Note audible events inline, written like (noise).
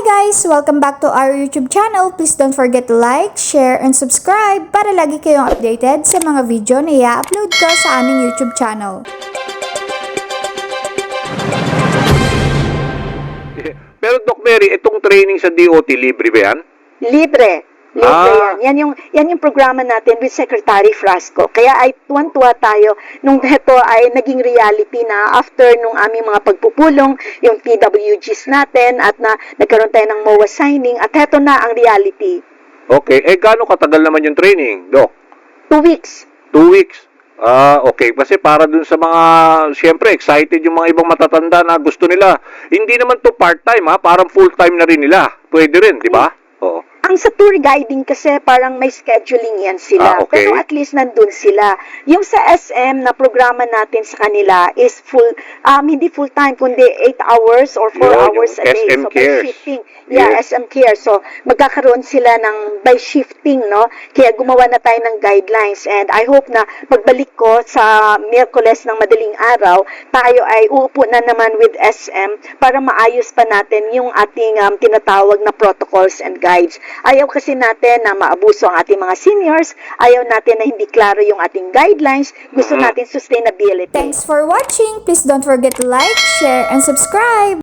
guys! Welcome back to our YouTube channel. Please don't forget to like, share, and subscribe para lagi kayong updated sa mga video na i-upload ko sa aming YouTube channel. (laughs) Pero Doc Mary, itong training sa DOT, libre ba yan? Libre. Libre Ah. yan. Yan yung, yan yung programa natin with Secretary Frasco. Kaya ay tuwan-tuwa tayo nung (laughs) ito ay naging reality na after nung aming mga pagpupulong, yung TWGs natin at na nagkaroon tayo ng MOA signing at ito na ang reality. Okay, eh gaano katagal naman yung training, Doc? Two weeks. Two weeks. Ah, okay. Kasi para dun sa mga, siyempre, excited yung mga ibang matatanda na gusto nila. Hindi naman to part-time, ha? Parang full-time na rin nila. Pwede rin, di ba? Ang sa tour guiding kasi parang may scheduling yan sila. Ah, okay. Pero at least nandun sila. Yung sa SM na programa natin sa kanila is full, um, hindi full time, kundi 8 hours or 4 Yun, hours a day. SM so Cares. by shifting. Yeah, Yes. SM Care. So magkakaroon sila ng by shifting, no? Kaya gumawa na tayo ng guidelines. And I hope na pagbalik ko sa Miyerkules ng madaling araw, tayo ay uupo na naman with SM para maayos pa natin yung ating um, tinatawag na protocols and guides. Ayaw kasi natin na maabuso ang ating mga seniors. Ayaw natin na hindi klaro yung ating guidelines. Gusto natin sustainability. Thanks for watching! Please don't forget to like, share, and subscribe!